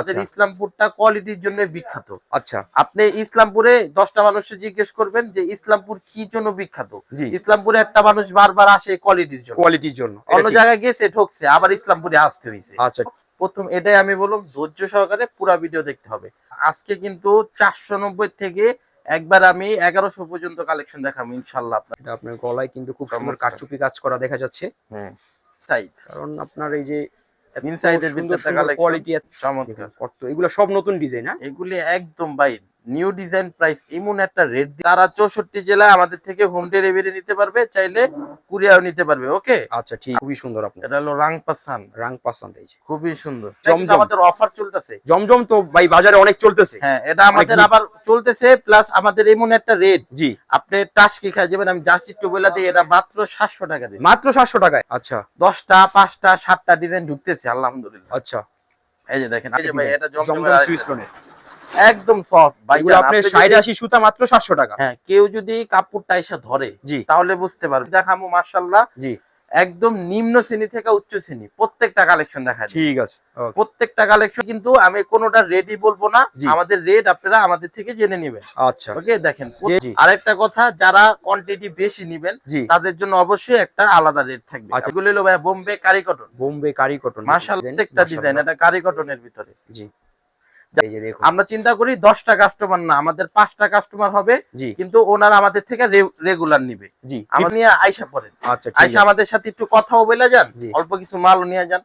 আমাদের আচ্ছা। ইসলামপুরটা কোয়ালিটির জন্য বিখ্যাত। আচ্ছা। আপনি ইসলামপুরে দশটা মানুষকে জিজ্ঞেস করবেন যে ইসলামপুর কি জন্য বিখ্যাত? ইসলামপুরে একটা মানুষ বারবার আসে কোয়ালিটির জন্য। কোয়ালিটির জন্য। অন্য জায়গায় গেছে ঠকছে আবার ইসলামপুরে আসতে হয়েছে আচ্ছা। প্রথম এটাই আমি বললাম ধৈর্য সহকারে পুরো ভিডিও দেখতে হবে। আজকে কিন্তু চারশো নব্বই থেকে একবার আমি এগারোশো পর্যন্ত কালেকশন দেখাবো ইনশাল্লাহ আপনার। আপনার গলায় কিন্তু খুব সুন্দর চমৎকার। কাজ করা দেখা যাচ্ছে। চাই কারণ আপনার এই যে ইনসাইডের ভিতরটা কালেকশন কোয়ালিটি চমৎকার। কত এগুলো সব নতুন ডিজাইন হ্যাঁ? এগুলি একদম ভাই নিউ ডিজাইন প্রাইস এমন একটা রেট তারা চৌষট্টি জেলায় আমাদের থেকে হোম ডেলিভারি নিতে পারবে চাইলে কুরিয়াও নিতে পারবে ওকে আচ্ছা ঠিক খুবই সুন্দর আপনার। এটা হলো রাং পাসান রাং পাসান খুবই সুন্দর। জমজম। আমাদের অফার চলতেছে। জমজম তো ভাই বাজারে অনেক চলতেছে। হ্যাঁ এটা আমাদের আবার চলতেছে প্লাস আমাদের এমন একটা রেট জি। আপনি টাস কি খাই যাবেন আমি জাস্ট একটু বলে দিই এটা মাত্র সাতশো টাকা দিন মাত্র সাতশো টাকায় আচ্ছা। দশটা পাঁচটা সাতটা ডিজাইন ঢুকতেছে আলহামদুলিল্লাহ। আচ্ছা। এই যে দেখেন এই যে ভাই এটা জমজম লোনের একদম সফট আপনার ষাট আশি সুতা মাত্র সাতশো টাকা। হ্যাঁ কেউ যদি কাপড়টা এসে ধরে তাহলে বুঝতে পারবে। দেখামো মার্শাল্লাহ জি। একদম নিম্ন শ্রেণি থেকে উচ্চ শ্রেণি প্রত্যেকটা কালেকশন দেখা ঠিক আছে প্রত্যেকটা কালেকশন কিন্তু আমি কোনোটা রেডি বলব না আমাদের রেট আপনারা আমাদের থেকে জেনে নেবেন। আচ্ছা। ওকে দেখেন। আরেকটা কথা যারা কোয়ান্টিটি বেশি নেবেন তাদের জন্য অবশ্যই একটা আলাদা রেট থাকবে। আচ্ছা। এগুলো হলো ভাই বোম্বে কারি কটন বোম্বে কারি কটন মার্শাল প্রত্যেকটা ডিজাইন এটা কারি কটনের ভিতরে। জি। আমরা চিন্তা করি দশটা কাস্টমার না আমাদের পাঁচটা কাস্টমার হবে কিন্তু ওনারা আমাদের থেকে রেগুলার নিবে। জি। আমার নিয়ে আইসা পড়েন। আচ্ছা আইসা আমাদের সাথে একটু কথাও বলে যান অল্প কিছু মালও নিয়ে যান।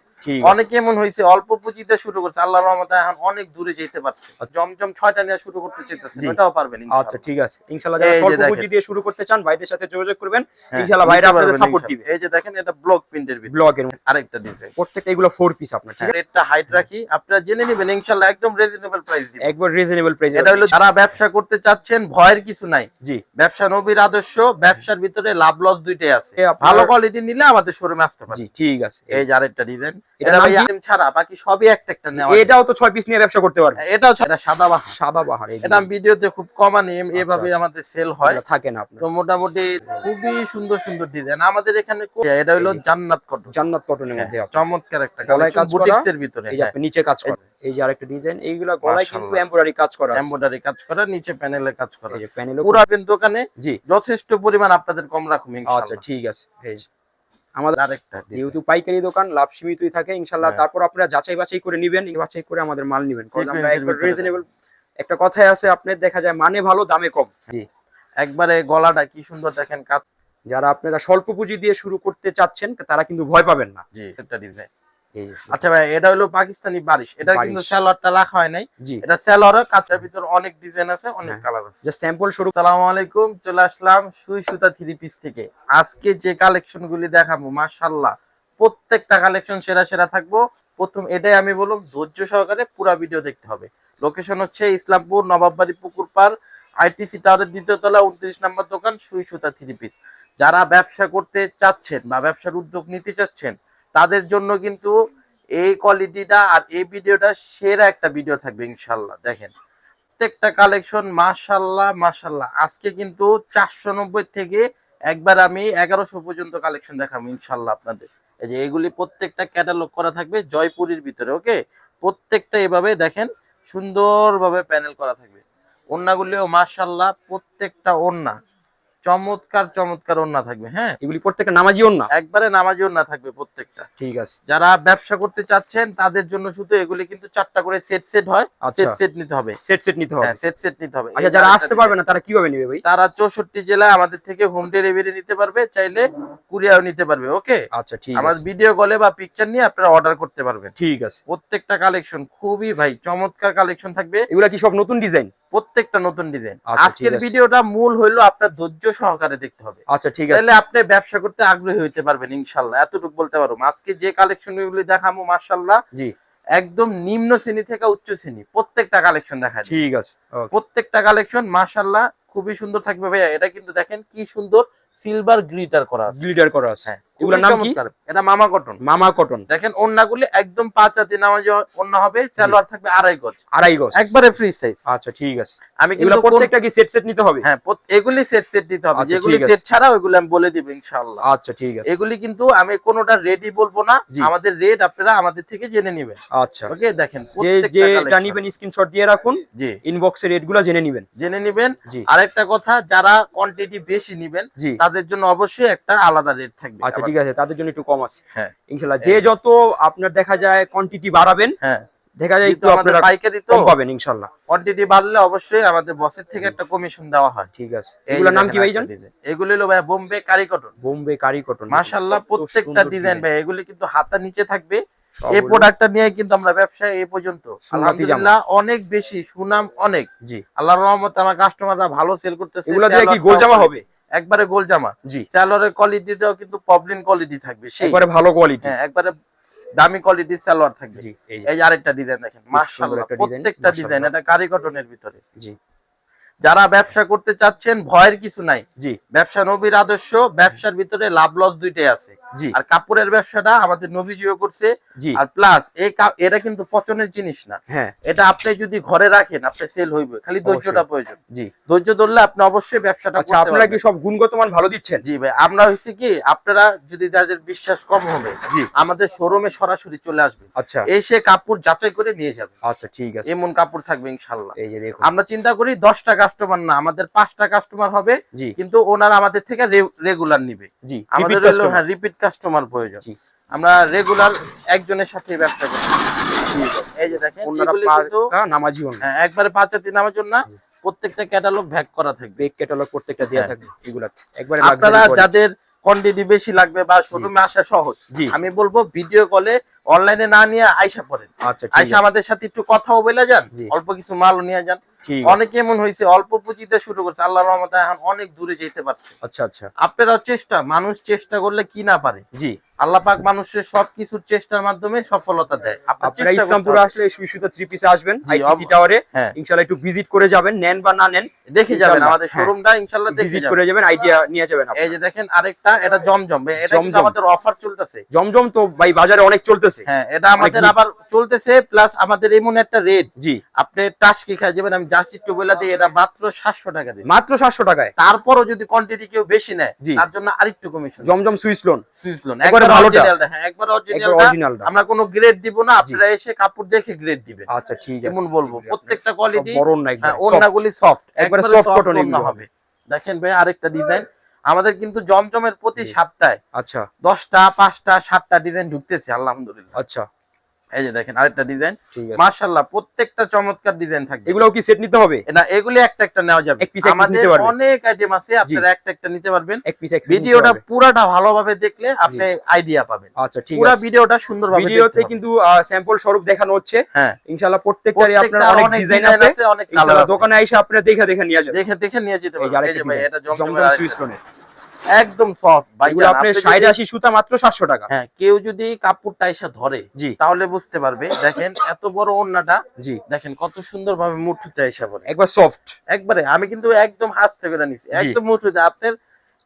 অনেকে এমন হয়েছে অল্প পুঁজিতে শুরু করছে আল্লাহ রহমতে এখন অনেক দূরে যেতে পারছে। জমজম ছয়টা নিয়ে শুরু করতে চাইতেছে। ওটাও পারবেন আচ্ছা ঠিক আছে। ইনশাআল্লাহ যারা দেখেন। পুঁজি দিয়ে শুরু করতে চান ভাইদের সাথে যোগাযোগ করবেন। হ্যাঁ, ইনশাআল্লাহ ভাইরা আপনাদের সাপোর্ট দিবে। এই যে দেখেন এটা ব্লক প্রিন্টের ভিতরে। ব্লগের আরেকটা ডিজাইন প্রত্যেকটা এগুলো ফোর পিস আপনার ঠিক আছে? রেটটা হাইট রাখি। আপনারা জেনে নেবেন ইনশাআল্লাহ একদম রিজনেবল প্রাইস দিবেন একবার রিজনেবল প্রাইস এটা হলো যারা ব্যবসা করতে চাচ্ছেন ভয়ের কিছু নাই। জি। ব্যবসা নবীর আদর্শ ব্যবসার ভিতরে লাভ লস দুইটাই আছে। ভালো কোয়ালিটি নিলে আমাদের শোরুমে আসতে পারে। জি ঠিক আছে। এই যে আরেকটা ডিজাইন এটা ভাই কি? ছাড়া বাকি সবই একটা একটা নেওয়া এটাও তো ছয় পিস নিয়ে ব্যবসা করতে পারবে। এটাও এটা সাদা বাহার। সাদা বাহার এটা ভিডিওতে খুব কমানি এভাবে। আমাদের সেল হয়। থাকে না আপনার। তো মোটামুটি খুবই সুন্দর সুন্দর ডিজাইন আমাদের এখানে এটা হলো জান্নাত কটন জান্নাত কটনের মধ্যে চমৎকার একটা গলায় কাজ বুটিক্স এর ভিতরে এই যে নিচে কাজ এই যে আরেকটা ডিজাইন এইগুলা গলায় কিন্তু এমব্রয়ডারি কাজ করা আছে। এমব্রয়ডারি কাজ করা নিচে প্যানেলে কাজ করা। এই যে প্যানেলও পুরাবেন দোকানে জি। যথেষ্ট পরিমাণ আপনাদের কম রাখুন আচ্ছা ঠিক আছে। এই আমাদের আরেকটা যেহেতু পাইকারি দোকান লাভ সীমিতই থাকে ইনশাল্লাহ হ্যাঁ। তারপর আপনারা যাচাই বাছাই করে নিবেন বাছাই করে আমাদের মাল নিবেন। রিজনেবল একটা কথাই আছে আপনার দেখা যায় মানে ভালো দামে কম। জি। একবারে গলাটা কি সুন্দর দেখেন যারা আপনারা স্বল্প পুঁজি দিয়ে শুরু করতে চাচ্ছেন তারা কিন্তু ভয় পাবেন না। জি একটা ডিজাইন আচ্ছা ভাই এটা হলো পাকিস্তানি বারিশ। এটা কিন্তু। স্যালোয়ারটা রাখা হয় নাই। এটা স্যালোয়ার কাঁচার ভিতর অনেক ডিজাইন আছে অনেক হ্যাঁ। কালার আছে। যে স্যাম্পল স্বরূপ সালাম আলাইকুম চলে আসলাম সুই সুতা থ্রি পিস থেকে। আজকে যে কালেকশন গুলি দেখাবো মাশাল্লাহ প্রত্যেকটা কালেকশন সেরা সেরা থাকব। প্রথম এটাই আমি বললাম ধৈর্য সহকারে পুরো ভিডিও দেখতে হবে। লোকেশন হচ্ছে ইসলামপুর নবাববাড়ি পুকুর পার আইটিসি টাওয়ারের দ্বিতীয় তলা উনত্রিশ নম্বর দোকান সুই সুতা থ্রি পিস যারা ব্যবসা করতে চাচ্ছেন বা ব্যবসার উদ্যোগ নিতে চাচ্ছেন তাদের জন্য কিন্তু এই কোয়ালিটিটা আর এই ভিডিওটা সেরা একটা ভিডিও থাকবে ইনশাল্লাহ দেখেন। প্রত্যেকটা কালেকশন মাশাল্লাহ মাশাল্লাহ আজকে কিন্তু চারশো নব্বই থেকে একবার আমি এগারোশো পর্যন্ত কালেকশন দেখাবো ইনশাল্লাহ আপনাদের। এই যে এগুলি প্রত্যেকটা ক্যাটালগ করা থাকবে জয়পুরের ভিতরে ওকে প্রত্যেকটা এভাবে দেখেন সুন্দরভাবে প্যানেল করা থাকবে। ওন্নাগুলিও মাশাল্লাহ প্রত্যেকটা ওন্না চমৎকার চমৎকার ওন্না থাকবে হ্যাঁ? এগুলি প্রত্যেকটা নামাজি না একবারে নামাজি ওন্না থাকবে প্রত্যেকটা। ঠিক আছে। যারা ব্যবসা করতে চাচ্ছেন তাদের জন্য শুধু এগুলি কিন্তু চারটা করে সেট সেট হয় আচ্ছা। সেট সেট নিতে হবে। সেট সেট নিতে হবে। হ্যাঁ সেট সেট নিতে হবে। আচ্ছা যারা আসতে পারবে না তারা কীভাবে নেবে ভাই? তারা চৌষট্টি জেলায় আমাদের থেকে হোম ডেলিভারি নিতে পারবে চাইলে কুরিয়াও নিতে পারবে ওকে আচ্ছা ঠিক আমার ভিডিও কলে বা পিকচার নিয়ে আপনারা অর্ডার করতে পারবেন। ঠিক আছে। প্রত্যেকটা কালেকশন খুবই ভাই চমৎকার কালেকশন থাকবে। এগুলা কি সব নতুন ডিজাইন প্রত্যেকটা নতুন ডিজাইন আচ্ছা, আজকের ভিডিওটা মূল হইল আপনার ধৈর্য সহকারে দেখতে হবে। আচ্ছা ঠিক আছে। তাহলে আপনি ব্যবসা করতে আগ্রহী হইতে পারবেন ইনশাল্লাহ। এতটুকু বলতে পারব আজকে যে কালেকশন গুলি দেখাবো মার্শাল্লাহ জি। একদম নিম্ন শ্রেণি থেকে উচ্চ শ্রেণি প্রত্যেকটা কালেকশন দেখা ঠিক আছে প্রত্যেকটা কালেকশন মাশাল্লাহ খুবই সুন্দর থাকবে ভাইয়া। এটা কিন্তু দেখেন কি সুন্দর সিলভার গ্লিটার করা আছে। গ্লিটার করা আছে। হ্যাঁ। এগুলোর নাম কি? এটা মামা কটন। মামা কটন। দেখেন ওন্নাগুলি একদম পাঁচ হাতি নামাজ অন্য হবে সালোয়ার থাকবে আড়াই গজ। আড়াই গজ। একবারে ফ্রি সাইজ আচ্ছা ঠিক আছে। আমি কিন্তু প্রত্যেকটা কি সেট সেট নিতে হবে? হ্যাঁ এগুলি সেট সেট দিতে হবে। যেগুলি সেট ছাড়া ওইগুলি আমি বলে দিব ইনশাআল্লাহ। আচ্ছা ঠিক আছে। এগুলি কিন্তু আমি কোনোটা রেডি বলব না। আমাদের রেট আপনারা আমাদের থেকে জেনে নেবেন। আচ্ছা। ওকে দেখেন প্রত্যেকটা নিবেন স্ক্রিনশট দিয়ে রাখুন জি। ইনবক্সে রেটগুলো জেনে নিবেন। জেনে নেবেন। আরেকটা কথা যারা কোয়ান্টিটি বেশি নেবেন তাদের জন্য অবশ্যই একটা আলাদা রেট থাকবে। আচ্ছা ঠিক আছে তাদের জন্য একটু কম আছে। হ্যাঁ। ইনশাল্লাহ যে যত আপনার দেখা যায় কোয়ান্টিটি বাড়াবেন হ্যাঁ। দেখা যায় একটু আপনারা পাইকারি তো পাবেন ইনশাল্লাহ। কোয়ান্টিটি বাড়লে অবশ্যই আমাদের বসের থেকে একটা কমিশন দেওয়া হয়। ঠিক আছে। এগুলোর নাম কি দেখেন ভাইজান? এগুলো হলো ভাই বোম্বে কারি কটন বোম্বে কারি কটন মাশাআল্লাহ প্রত্যেকটা ডিজাইন ভাই এগুলি কিন্তু হাতা নিচে থাকবে। এই প্রোডাক্টটা নিয়ে কিন্তু আমরা ব্যবসায় এই পর্যন্ত। আলহামদুলিল্লাহ অনেক বেশি সুনাম অনেক। জি। আল্লাহর রহমতে আমার কাস্টমাররা ভালো সেল করতেছে। এগুলো দিয়ে কি সালোয়ারটাও গোল জামা হবে? একবারে গোল জামা। জি। স্যালোয়ারের কোয়ালিটিটাও কিন্তু প্রবলেম কোয়ালিটি থাকবে সেই। একবারে ভালো কোয়ালিটি হ্যাঁ একবারে দামি কোয়ালিটির সালোয়ার থাকবে। জি এই যে। আরেকটা ডিজাইন দেখেন মাশাআল্লাহ প্রত্যেকটা ডিজাইন এটা কারি কটনের ভিতরে। জি। যারা ব্যবসা করতে চাচ্ছেন ভয়ের কিছু নাই। জি। ব্যবসা নবীর আদর্শ ব্যবসার ভিতরে লাভ লস দুইটাই আছে। জি। আর কাপড়ের ব্যবসাটা আমাদের নবীজিও করছে। জি। আর প্লাস এই এটা কিন্তু পচনের জিনিস না। হ্যাঁ। এটা আপনি যদি ঘরে রাখেন আপনি সেল হইবে। খালি ধৈর্যটা প্রয়োজন। জি। ধৈর্য ধরলে আপনি অবশ্যই ব্যবসাটা আচ্ছা আপনারা কি সব গুণগত মান ভালো দিচ্ছেন? জি ভাই আমরা হইছে কি আপনারা যদি যাদের বিশ্বাস কম হবে জি। আমাদের শোরুমে সরাসরি চলে আসবে। আচ্ছা। এসে কাপড় যাচাই করে নিয়ে যাবে। আচ্ছা ঠিক আছে। এমন কাপড় থাকবে ইনশাল্লাহ। এই যে দেখুন। আমরা চিন্তা করি দশটা কাস্টমার না আমাদের পাঁচটা কাস্টমার হবে কিন্তু ওনারা আমাদের থেকে রেগুলার নিবে। আমাদের। হ্যাঁ রিপিট কাস্টমার প্রয়োজন। আমরা রেগুলার একজনের সাথে ব্যবসা করি। এই যে দেখেন নামাজি হ্যাঁ, একবারে পাঁচ হাতি না, প্রত্যেকটা ক্যাটালগ ভ্যাক করা থাকবে। ক্যাটালগ প্রত্যেকটা দেয়া হ্যাঁ। থাকবে এগুলা একবারে আপনারা যাদের কোয়ান্টিটি বেশি লাগবে বা শোরুমে আসা সহজ আমি বলব ভিডিও কলে অনলাইনে না নিয়ে আইসা পড়েন। আচ্ছা আইসা আমাদের সাথে একটু কথাও বলে যান অল্প কিছু মালও নিয়ে যান। অনেকে এমন হয়েছে অল্প পুঁজিতে শুরু করছে আল্লাহ রহমতে এখন অনেক দূরে যেতে পারছে। আচ্ছা আচ্ছা। আপনারাও চেষ্টা মানুষ চেষ্টা করলে কি না পারে? জি। আল্লাহ পাক মানুষের সবকিছুর চেষ্টার মাধ্যমে সফলতা দেয়। আপনার ইসলামপুরে। আসলে থ্রি পিসে আসবেন অব- টাওয়ারে হ্যাঁ। ইনশাআল্লাহ একটু ভিজিট করে যাবেন নেন বা না নেন দেখে যাবেন আমাদের হ্যাঁ। শোরুমটা ইনশাল্লাহ দেখে ভিজিট যাবেন। করে যাবেন আইডিয়া নিয়ে যাবেন এই যে দেখেন আরেকটা এটা জমজম। এটা কিন্তু আমাদের অফার চলতেছে। জমজম তো ভাই বাজারে অনেক চলতেছে। হ্যাঁ এটা আমাদের আবার চলতেছে প্লাস আমাদের এমন একটা রেট জি। আপনি টাচ কি খাই যাবেন আমি বলে দিই এটা মাত্র সাতশো টাকা মাত্র সাতশো টাকায়। তারপরও যদি কোয়ান্টিটি কেউ বেশি নেয়। তার জন্য আরেকটু কমিশন জমজম সুইস লোন সুইচ লোন একবার। অরিজিনালটা হ্যাঁ একবার অরিজিনালটা আমরা কোনো গ্রেড দিব না আপনারা এসে কাপড় দেখে গ্রেড দিবেন। আচ্ছা ঠিক আছে। এমন বলব প্রত্যেকটা কোয়ালিটি সফট একবারে সফট এগুলো। হবে। দেখেন ভাই আরেকটা ডিজাইন আমাদের কিন্তু জমজমের প্রতি। সপ্তাহে আচ্ছা। দশটা পাঁচটা সাতটা ডিজাইন ঢুকতেছে আলহামদুলিল্লাহ। আচ্ছা। এই যে দেখেন আরেকটা ডিজাইন মাশাআল্লাহ প্রত্যেকটা চমৎকার ডিজাইন থাকবে। এগুলোও কি সেট নিতে হবে? না এগুলি একটা একটা নেওয়া যাবে। আমাদের অনেক আইটেম আছে আপনারা একটা একটা নিতে পারবেন। ভিডিওটা পুরাটা ভালোভাবে দেখলে আপনি আইডিয়া পাবেন। আচ্ছা ঠিক পুরা আছে। ভিডিওটা সুন্দরভাবে ভিডিওতে কিন্তু স্যাম্পল স্বরূপ দেখানো হচ্ছে। হ্যাঁ। ইনশাআল্লাহ প্রত্যেকটারই আপনার অনেক ডিজাইন আছে। অনেক কালার দোকানে এসে আপনারা দেখে দেখে নিয়ে যাবেন। দেখে দেখে নিয়ে যেতে পারবেন। এই যে ভাই এটা জমজম জমজমের। লোনের একদম সফট ভাই এগুলো আপনার ষাট আশি সুতা মাত্র সাতশো টাকা। হ্যাঁ কেউ যদি কাপড়টা এসে ধরে জি। তাহলে বুঝতে পারবে। দেখেন এত বড় ওন্নাটা জি। দেখেন কত সুন্দর ভাবে মুঠুতে এসে পড়ে। একবার সফট একবারে আমি কিন্তু একদম হাসতে করে নিছি। একদম মুঠুতে আপনার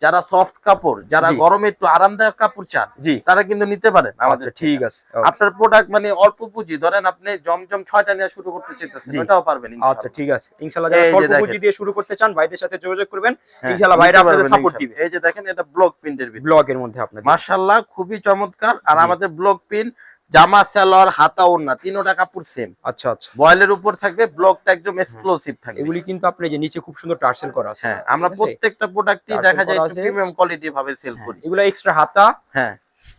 যারা সফট কাপড় যারা গরমে একটু আরামদায়ক কাপড় চান তারা কিন্তু নিতে পারেন আমাদের আচ্ছা ঠিক আছে। আপনার প্রোডাক্ট মানে অল্প পুঁজি ধরেন আপনি জমজম ছয়টা নিয়ে শুরু করতে চাইতেছেন। ওটাও পারবেন আচ্ছা ঠিক আছে। ইনশাআল্লাহ যারা দেখেন। পুঁজি দিয়ে শুরু করতে চান ভাইদের সাথে যোগাযোগ করবেন। হ্যাঁ, ইনশাআল্লাহ ভাইরা আপনাদের সাপোর্ট দিবে। এই যে দেখেন এটা ব্লক প্রিন্টের ভিতরে। ব্লগের মধ্যে আপনাদের। মাশাআল্লাহ খুবই চমৎকার। আর আমাদের ব্লক প্রিন্ট জামা সালোয়ার হাতা ওড়না তিনোটা কাপড় সেম আচ্ছা আচ্ছা। বয়েলের উপর থাকবে ব্লকটা একদম এক্সক্লুসিভ থাকবে। এগুলি কিন্তু আপনি যে নিচে খুব সুন্দর টার্সেল করা আছে। হ্যাঁ আমরা প্রত্যেকটা প্রোডাক্টই দেখা যায় প্রিমিয়াম কোয়ালিটি ভাবে সেল হ্যাঁ, করি। এগুলো এক্সট্রা হাতা। হ্যাঁ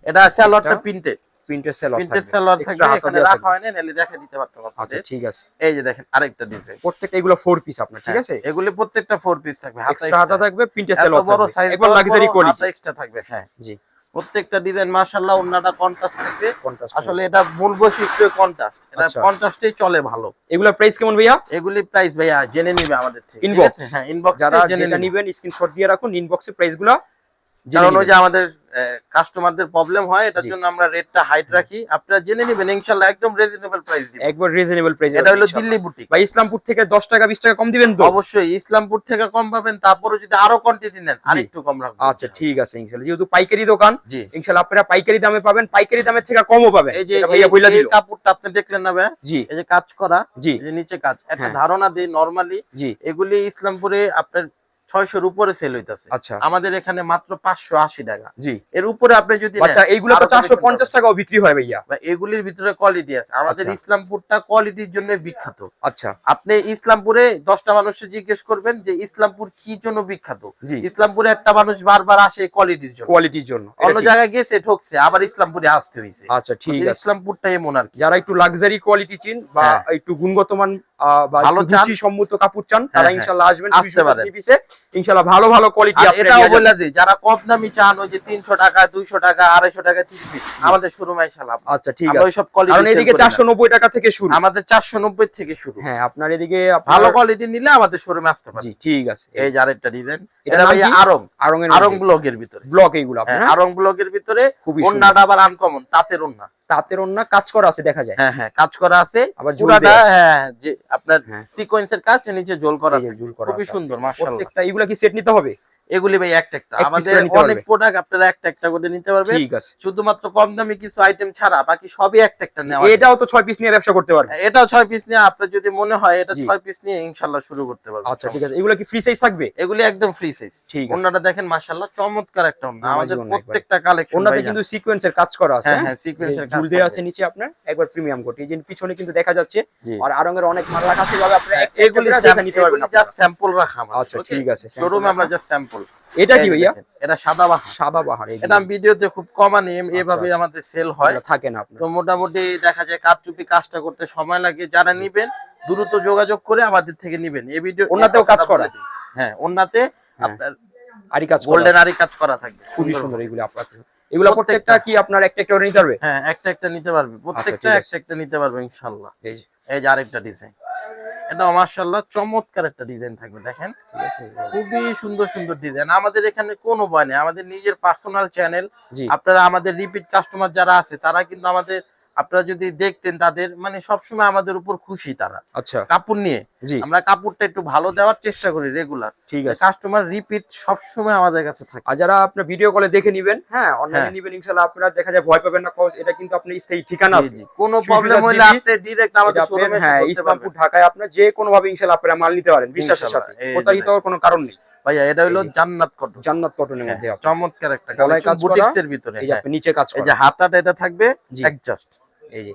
এটা সালোয়ারটা এটা প্রিন্টেড প্রিন্টের সেলর প্রিন্টেড সালোয়ার থাকবে এখানে রাখা হয় না নাহলে দেখা দিতে পারতাম আচ্ছা ঠিক আছে। এই যে দেখেন আরেকটা ডিজাইন প্রত্যেকটা এগুলো ফোর পিস আপনার ঠিক আছে? এগুলি প্রত্যেকটা ফোর পিস থাকবে হাতা এক্সট্রা হাতা। থাকবে এত বড় থাকবে। সাইজ একবার লাক্সারি কোয়ালিটি এক্সট্রা থাকবে হ্যাঁ। জি। প্রত্যেকটা ডিজাইন মাশাআল্লাহ ওন্নাটা কন্ট্রাস্ট থাকবে। কন্ট্রাস্ট আসলে এটা মূল বৈশিষ্ট্য কন্ট্রাস্ট এটা কন্ট্রাস্টে কন্ট্রাস্টেই চলে ভালো। এগুলোর প্রাইস কেমন ভাইয়া? এগুলি প্রাইস ভাইয়া জেনে নেবে আমাদের থেকে। ইনবক্স হ্যাঁ ইনবক্স যারা জেনে নেবেন নিবে। নিবেন স্ক্রিনশট দিয়ে রাখুন ইনবক্সে প্রাইসগুলো কারণ ওই যে আমাদের কাস্টমারদের প্রবলেম হয় এটার জন্য আমরা রেটটা হাইট রাখি। আপনারা জেনে নেবেন ইনশাল্লাহ একদম রিজনেবল প্রাইস দিবেন একবার রিজনেবল প্রাইস এটা হলো দিল্লি বুটিক বা ইসলামপুর থেকে দশ টাকা বিশ টাকা কম দিবেন তো? অবশ্যই ইসলামপুর থেকে কম পাবেন তারপরে যদি আরও কোয়ান্টিটি নেন আরেকটু কম রাখব আচ্ছা ঠিক আছে ইনশাল্লাহ। যেহেতু পাইকারি দোকান জি। ইনশাল্লাহ আপনারা পাইকারি দামে পাবেন পাইকারি দামের থেকে কমও পাবেন। এই যে এই- কাপড়টা আপনি দেখলেন না ভাইয়া? জি। এই যে কাজ করা জি। এই যে নিচে কাজ একটা হ্যাঁ। ধারণা দিই নরমালি জি। এগুলি ইসলামপুরে আপনার ছয়শোর উপরে সেল হইতাছে। আচ্ছা। আমাদের এখানে মাত্র পাঁচশো আশি টাকা। জি। এর উপরে আপনি যদি আচ্ছা এইগুলো তো চারশো পঞ্চাশ টাকাও বিক্রি হয় ভাইয়া। এগুলির ভিতরে কোয়ালিটি আছে। আমাদের আচ্ছা। ইসলামপুরটা কোয়ালিটির জন্য বিখ্যাত। আচ্ছা। আপনি ইসলামপুরে দশটা মানুষের জিজ্ঞেস করবেন যে ইসলামপুর কি জন্য বিখ্যাত? ইসলামপুরে একটা মানুষ বারবার আসে কোয়ালিটির জন্য। কোয়ালিটির জন্য। অন্য। জায়গায় গেছে ঠকছে আবার ইসলামপুরে আসতে হয়েছে আচ্ছা ঠিক আছে। ইসলামপুরটা এমন আর কি। যারা একটু লাক্সারি কোয়ালিটি চিন বা হ্যাঁ। একটু গুণগত মান ভালো। সম্মত কাপড় চান তারা হ্যাঁ, ইনশাল্লাহ আসবেন। আসতে পারেন। ইনশাল্লাহ ভালো ভালো কোয়ালিটি এটাও বলে দিই যারা কম দামি চান ওই যে তিনশো টাকা দুইশো টাকা আড়াইশো টাকা তিন পিস আমাদের শোরুম লাভ আচ্ছা ঠিক আছে। ওই সব কোয়ালিটি এদিকে চারশো নব্বই টাকা থেকে শুরু। আমাদের চারশো নব্বই থেকে শুরু। হ্যাঁ আপনার এদিকে ভালো কোয়ালিটি নিলে আমাদের শোরুমে আসতে পারি। জি ঠিক আছে। এই যে আরেকটা ডিজাইন এটা ভাই আরং আরং আরং ব্লগের ভিতরে। ব্লক এইগুলো হ্যাঁ আপনার আরং ব্লকের ভিতরে ওন্নাটা আবার আনকমন তাঁতের ওন্না তাঁতের অন্য কাজ করা আছে দেখা যায়। হ্যাঁ হ্যাঁ কাজ করা আছে। আবার আছে। হ্যাঁ যে আপনার হ্যাঁ। সিকোয়েন্সের কাজ নিচে জোল করা যে করা খুবই সুন্দর মাশাআল্লাহ। প্রত্যেকটা এগুলা কি সেট নিতে হবে? এগুলি ভাই একটা একটা। আমাদের অনেক প্রোডাক্ট আপনারা একটা একটা করে নিতে পারবেন। ঠিক আছে। শুধুমাত্র কম দামি কিছু আইটেম ছাড়া বাকি সবই একটা একটা নেওয়া এটাও তো ছয় পিস নিয়ে ব্যবসা করতে পারবে। এটাও ছয় পিস নিয়ে আপনার যদি মনে হয় এটা জি। ছয় পিস নিয়ে ইনশাল্লাহ শুরু করতে পারবেন আচ্ছা ঠিক আছে। এগুলো কি ফ্রি সাইজ থাকবে? এগুলি একদম ফ্রি সাইজ ঠিক আছে। ওনাটা দেখেন মাশাআল্লাহ চমৎকার একটা নামাজি আমাদের প্রত্যেকটা কালেকশন ওনাতে কিন্তু সিকোয়েন্সের কাজ করা আছে হ্যাঁ হ্যাঁ? হ্যাঁ সিকোয়েন্সের কাজ ঝুল দেওয়া থাকবে। আছে। নিচে আপনার একবার প্রিমিয়াম কোট এই যে পিছনে কিন্তু দেখা যাচ্ছে। আর আরঙের অনেক মাল রাখা আছে এভাবে আপনারা এগুলি দেখে নিতে পারবেন জাস্ট স্যাম্পল রাখা আমাদের আচ্ছা ঠিক আছে শোরুমে আমরা জাস্ট স্যাম্পল এটা কি ভাইয়া? এটা সাদা বাহা সাদা বাহার এটা ভিডিওতে খুব কম আনি এভাবে আচ্ছা। আমাদের সেল হয়। থাকে না তো মোটামুটি দেখা যায় কাজটা করতে সময় লাগে। যারা নিবেন দ্রুত যোগাযোগ করে আমাদের থেকে নিবেন। এই ভিডিও ওনাতেও কাজ করা? হ্যাঁ ওনাতে হ্যাঁ। আপনার আরি কাজ গোল্ডেন আছে। আরি কাজ করা থাকবে খুবই সুন্দর সুন্দর এগুলো আপনার এগুলো প্রত্যেকটা। কি আপনার একটা একটা নিতে পারবে? হ্যাঁ একটা একটা নিতে পারবে। প্রত্যেকটা একটা একটা নিতে পারবে ইনশাআল্লাহ এই যে। আরেকটা ডিজাইন এটা মার্শাল্লাহ চমৎকার একটা ডিজাইন থাকবে দেখেন। খুবই সুন্দর সুন্দর ডিজাইন আমাদের এখানে কোনো ভয় নেই আমাদের নিজের পার্সোনাল চ্যানেল আপনারা আমাদের রিপিট কাস্টমার যারা আছে তারা কিন্তু আমাদের আপনারা যদি দেখতেন তাদের মানে সবসময় আমাদের উপর খুশি তারা। আচ্ছা। কাপড় নিয়ে। আমরা কাপড়টা একটু ভালো দেওয়ার চেষ্টা করি রেগুলার ঠিক আছে। কাস্টমার রিপিট সবসময় আমাদের কাছে থাকে। আর যারা আপনার ভিডিও কলে দেখে নিবেন হ্যাঁ অনলাইনে হ্যাঁ। নিবেন ইনশাআল্লাহ আপনারা দেখা যায় ভয় পাবেন না cause এটা কিন্তু আপনার স্থায়ী ঠিকানা আছে। কোনো প্রবলেম হলে আপনি ডিরেক্ট এটা আমাদের শোরুমে হ্যাঁ ইসলামপুর ঢাকায় আপনার যে কোনো ভাবে ইনশাআল্লাহ আপনারা মাল নিতে পারেন বিশ্বাসের সাথে। প্রতারিত হওয়ার কোনো কারণ নেই। ভাইয়া এটা হলো। জান্নাত কটন জান্নাত কটনের হ্যাঁ, মধ্যে চমৎকার একটা কালেকশন ভিতরে এই যে হ্যাঁ। নিচে কাজ এই যে হাতাটা এটা থাকবে। অ্যাডজাস্ট এই যে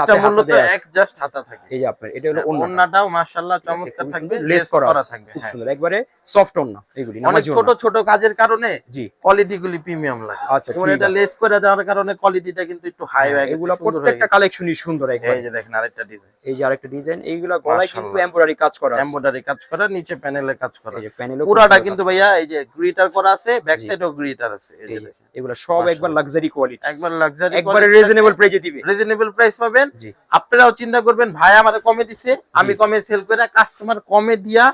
হাতা মূলত আছে। অ্যাডজাস্ট হাতা থাকে। এই যে আপনার এটা হলো অন্য ওন্নাটাও মাশাআল্লাহ চমৎকার থাকবে লেস করা থাকবে খুব হ্যাঁ। সুন্দর একবারে সফট এগুলি অনেক ছোট ছোট কাজের কারণে জি। কোয়ালিটি গুলি প্রিমিয়াম লাগে। আচ্ছা যেমন এটা লেস করে দেওয়ার কারণে কোয়ালিটিটা কিন্তু একটু হাই হয়ে গেছে এগুলা প্রত্যেকটা কালেকশনই সুন্দর একবার। এই যে দেখেন আরেকটা ডিজাইন এই যে আরেকটা ডিজাইন এইগুলা গলায় কিন্তু এমব্রয়ডারি কাজ করা আছে। এমব্রয়ডারি কাজ করা নিচে প্যানেলে কাজ করা। এই যে প্যানেলও পুরাটা কিন্তু ভাইয়া এই যে গ্রিটার করা আছে ব্যাক। সাইডেও গ্রিটার আছে এই যে এগুলা সব একবার লাক্সারি কোয়ালিটি একবার লাক্সারি একবারে রিজনেবল প্রাইসে দিবে। রিজনেবল প্রাইস পাবেন। আপনারাও চিন্তা করবেন ভাই আমাদের কমে দিছে আমি কমে সেল করে কাস্টমার কমে দিয়া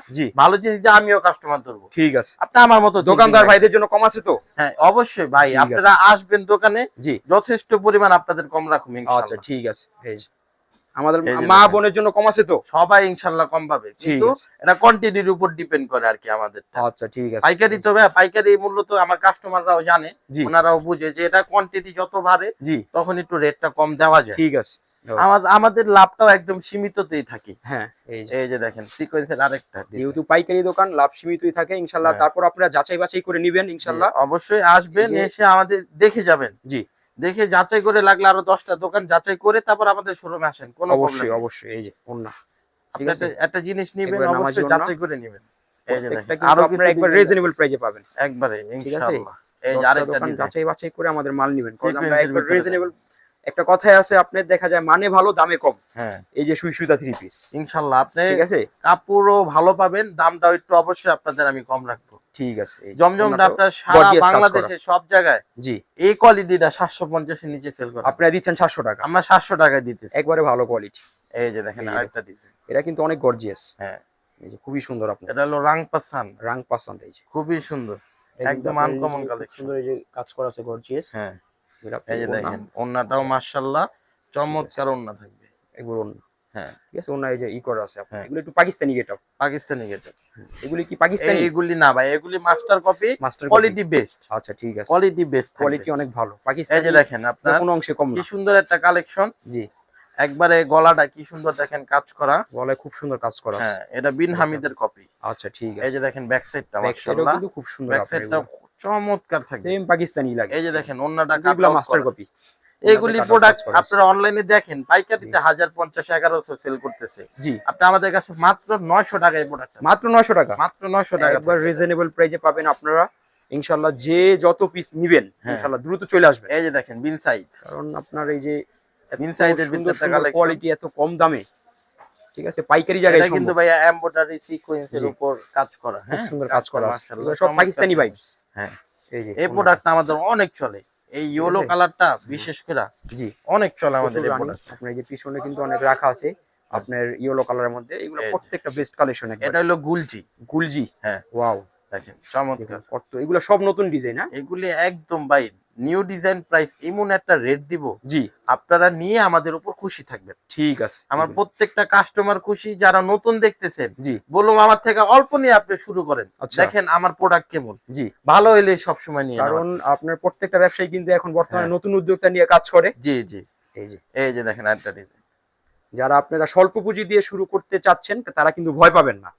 ভালো জিনিস দিয়ে আমিও কাস্টমার ধরবো। ঠিক আছে। আপনি আমার মতো দোকানদার ভাইদের জন্য কম আছে তো? হ্যাঁ অবশ্যই ভাই আপনারা আসবেন দোকানে যথেষ্ট পরিমাণ আপনাদের কম রাখুন আচ্ছা ঠিক আছে। আমাদের মা বোনের জন্য কম আছে তো? সবাই ইনশাআল্লাহ কম পাবে। কিন্তু এটা কোয়ান্টিটির উপর ডিপেন্ড করে আর কি আমাদের। আচ্ছা ঠিক আছে। পাইকারি তো পাইকারি মূল্য তো আমার কাস্টমাররাও জানে ওনারাও বুঝে যে এটা কোয়ান্টিটি যত বাড়ে তখন একটু রেটটা কম দেওয়া যায়। ঠিক আছে। আমাদের লাভটাও একদম সীমিততেই থাকে। হ্যাঁ এই যে। এই যে দেখেন সিকোয়েন্সের আরেকটা যেহেতু পাইকারি দোকান লাভ সীমিতই থাকে ইনশাল্লাহ হ্যাঁ। তারপর আপনারা যাচাই বাছাই করে নিবেন ইনশাল্লাহ অবশ্যই আসবেন এসে আমাদের দেখে যাবেন। জি। দেখে যাচাই করে লাগলে আরও দশটা দোকান যাচাই করে তারপর আমাদের শোরুমে আসেন কোনো অবশ্যই অবশ্যই এই যে ওন্না একটা- জিনিস নিবেন অবশ্যই যাচাই করে নেবেন। আরও আপনারা একবার রিজনেবল প্রাইজে পাবেন। একবারে ইনশাআল্লাহ। এই আরেকটা যাচাই বাছাই করে আমাদের মাল নিবেন। কারণ আমরা একবার রিজনেবল একটা কথাই আছে আপনার দেখা যায় মানে ভালো দামে কম। হ্যাঁ। এই যে সুই সুতা থ্রি পিস ইনশাল্লাহ আপনি ঠিক আছে? কাপড়ও ভালো পাবেন দামটাও একটু অবশ্যই আপনাদের আমি কম রাখব। ঠিক আছে জমজমটা আপনার সারা বাংলাদেশে সব জায়গায় জি। এই কোয়ালিটিটা সাতশো পঞ্চাশের নিচে সেল করে। আপনারা দিচ্ছেন সাতশো টাকা। আমরা সাতশো টাকায় দিতেছি। একবারে ভালো কোয়ালিটি এই যে দেখেন আরেকটা ডিজাইন এটা কিন্তু অনেক গর্জিয়াস হ্যাঁ। এই যে খুবই সুন্দর আপনার। এটা হলো রাং পাসান রাং পাসান্দ এই যে। খুবই সুন্দর। একদম uncommon collection। সুন্দর এই যে কাজ করা আছে গর্জিয়াস হ্যাঁ। এই যে দেখেন ওন্নাটাও মাশাআল্লাহ চমৎকার ওন্না থাকবে। এগুলো হ্যাঁ। ঠিক আছে ওনা এই যে ই করা আছে আপনার। হ্যাঁ। এগুলো একটু পাকিস্তানি গেটআপ। পাকিস্তানি গেটে এগুলি কি পাকিস্তানি? এইগুলি না ভাই এগুলি master copy master quality best আচ্ছা ঠিক আছে। কোয়ালিটি বেস্ট কোয়ালিটি অনেক ভালো। এই যে দেখেন আপনার কোনো অংশে কম কি সুন্দর একটা কালেকশন জি। একবারে গলাটা কি সুন্দর দেখেন কাজ করা। গলায় খুব সুন্দর কাজ করা হ্যাঁ এটা বিন হামিদের কপি আচ্ছা ঠিক আছে। এই যে দেখেন ব্যাক সাইডটা মাশাআল্লাহ। খুব সুন্দর ব্যাক সাইডটা চমৎকার থাকবে। সেম পাকিস্তানি লাগে। এই যে দেখেন অন্যটা এগুলো মাস্টার কপি এইগুলি প্রোডাক্ট আপনারা অনলাইনে দেখেন পাইকারিতে হাজার পঞ্চাশ এগারোশো সেল করতেছে। জি। আপনি আমাদের কাছে মাত্র নয়শো টাকায় প্রোডাক্ট মাত্র 900 টাকা। মাত্র নয়শো টাকা একবার রিজনেবল প্রাইসে পাবেন আপনারা। ইনশাআল্লাহ যে যত পিস নিবেন হ্যাঁ। ইনশাআল্লাহ দ্রুত চলে আসবে। এই যে দেখেন বিন সাইড কারণ আপনার এই যে বিন সাইডের কোয়ালিটি এত কম দামে। ঠিক আছে? পাইকারি জায়গায় এটা কিন্তু। ভাইয়া এমব্রয়ডারি সিকোয়েন্সের। উপর কাজ করা। হ্যাঁ? সুন্দর কাজ করা মাশাআল্লাহ, সব পাকিস্তানি ভাইবস হ্যাঁ এই যে এই প্রোডাক্টটা আমাদের অনেক চলে। এই ইয়েলো? কালারটা বিশেষ করে জি। অনেক চলে আমাদের এই। আপনার যে পিছনে কিন্তু অনেক রাখা আছে। আপনার ইয়েলো কালারের মধ্যে। এগুলো প্রত্যেকটা বেস্ট কালেকশন এটা হলো গুলজি গুলজি হ্যাঁ। ওয়াও দেখেন চমৎকার। কত এগুলো সব নতুন ডিজাইন হ্যাঁ? এগুলি একদম ভাই নিউ ডিজাইন প্রাইস এমন একটা রেট দিব জি। আপনারা নিয়ে আমাদের উপর খুশি থাকবেন। ঠিক আছে। আমার প্রত্যেকটা কাস্টমার খুশি যারা নতুন দেখতেছেন জি। বলুন আমার থেকে অল্প নিয়ে আপনি শুরু করেন। আচ্ছা। দেখেন আমার প্রোডাক্ট কেমন। জি। ভালো হইলে সবসময় নিয়ে কারণ আপনার প্রত্যেকটা ব্যবসায়ী কিন্তু এখন বর্তমানে হ্যাঁ। নতুন উদ্যোক্তা নিয়ে কাজ করে। জি জি। এই যে। এই যে দেখেন আরেকটা ডিজাইন যারা আপনারা স্বল্প পুঁজি দিয়ে শুরু করতে চাচ্ছেন তারা কিন্তু ভয় পাবেন না।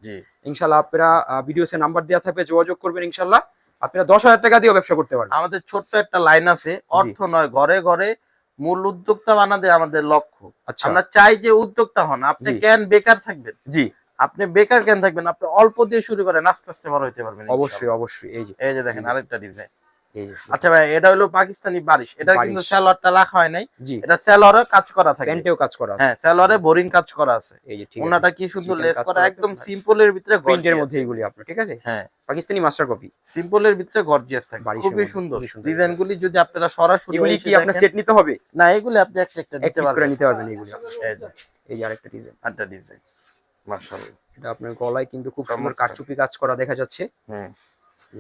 ইনশাল্লাহ আপনারা ভিডিওসে নাম্বার দেওয়া থাকবে যোগাযোগ করবেন ইনশাল্লাহ। আপনারা দশ হাজার টাকা দিয়ে ব্যবসা করতে পারবেন। আমাদের ছোট্ট একটা লাইন আছে অর্থ নয় ঘরে ঘরে মূল উদ্যোক্তা বানাতে আমাদের লক্ষ্য। আচ্ছা। আমরা চাই যে উদ্যোক্তা হন আপনি। কেন বেকার থাকবেন? জি। আপনি বেকার কেন থাকবেন? আপনি অল্প দিয়ে শুরু করেন আস্তে আস্তে বড় হইতে পারবেন অবশ্যই অবশ্যই এই যে। এই যে দেখেন আরেকটা ডিজাইন আচ্ছা ভাই এটা হলো পাকিস্তানি বারিশ এটা কিন্তু স্যালোয়ারটা রাখা হয় নাই। জি। এটা স্যালোয়ারে কাজ করা থাকে। প্যান্টেও কাজ করা আছে। হ্যাঁ স্যালোয়ারে বোরিং কাজ করা আছে। এই যে ঠিক ওনাটা কি সুন্দর লেস করা একদম সিম্পলের ভিতরে প্রিন্টের মধ্যে এগুলি আপনার ঠিক আছে? হ্যাঁ। পাকিস্তানি মাস্টার কপি সিম্পলের ভিতরে গর্জিয়াস থাকে। খুবই সুন্দর। ডিজাইন গুলি যদি আপনারা সরাসরি এগুলি কি আপনার সেট নিতে হবে? না এগুলি আপনি একটা একটা পিস পারবেন। নিতে পারবেন এগুলি। এই যে। আরেকটা ডিজাইন আরেকটা ডিজাইন মাশাআল্লাহ। এটা আপনার গলায় কিন্তু খুব সুন্দর। কারচুপি কাজ করা দেখা যাচ্ছে। হুম।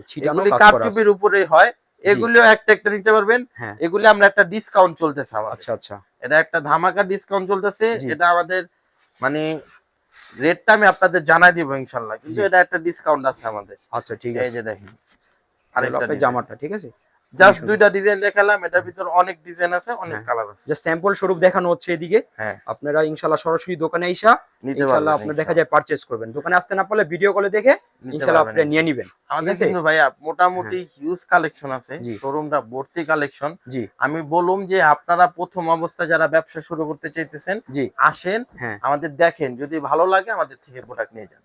ছিটানো এগুলি। কারচুপির উপরে হয়। এগুলিও একটা একটা নিতে পারবেন। হ্যাঁ। এগুলি আমরা একটা ডিসকাউন্ট চলতেছে আচ্ছা আচ্ছা। এটা একটা ধামাকা ডিসকাউন্ট চলতেছে। এটা আমাদের মানে রেটটা আমি আপনাদের জানাই দিব ইনশাল্লাহ। কিন্তু এটা একটা ডিসকাউন্ট আছে আমাদের। আচ্ছা ঠিক এই আছে। যে দেখেন আরেকটা জামাটা ঠিক আছে? জাস্ট। দুইটা ডিজাইন দেখালাম এটার ভিতর অনেক ডিজাইন আছে অনেক হ্যাঁ। কালার আছে। জাস্ট স্যাম্পল স্বরূপ দেখানো হচ্ছে এদিকে। হ্যাঁ। আপনারা ইনশাল্লাহ সরাসরি দোকানে আইসা নিতে ইনশাল্লাহ দেখা যায় পারচেজ করবেন। দোকানে আসতে না পারলে ভিডিও কলে দেখে পারবেন আপনি নিয়ে নিবেন। আমাদের কিন্তু ভাইয়া মোটামুটি হিউজ কালেকশন আছে। শোরুমটা ভর্তি কালেকশন জি। আমি বলুম যে আপনারা প্রথম অবস্থায় যারা ব্যবসা শুরু করতে চাইতেছেন আসেন হ্যাঁ। আমাদের দেখেন যদি ভালো লাগে আমাদের থেকে প্রোডাক্ট নিয়ে যান।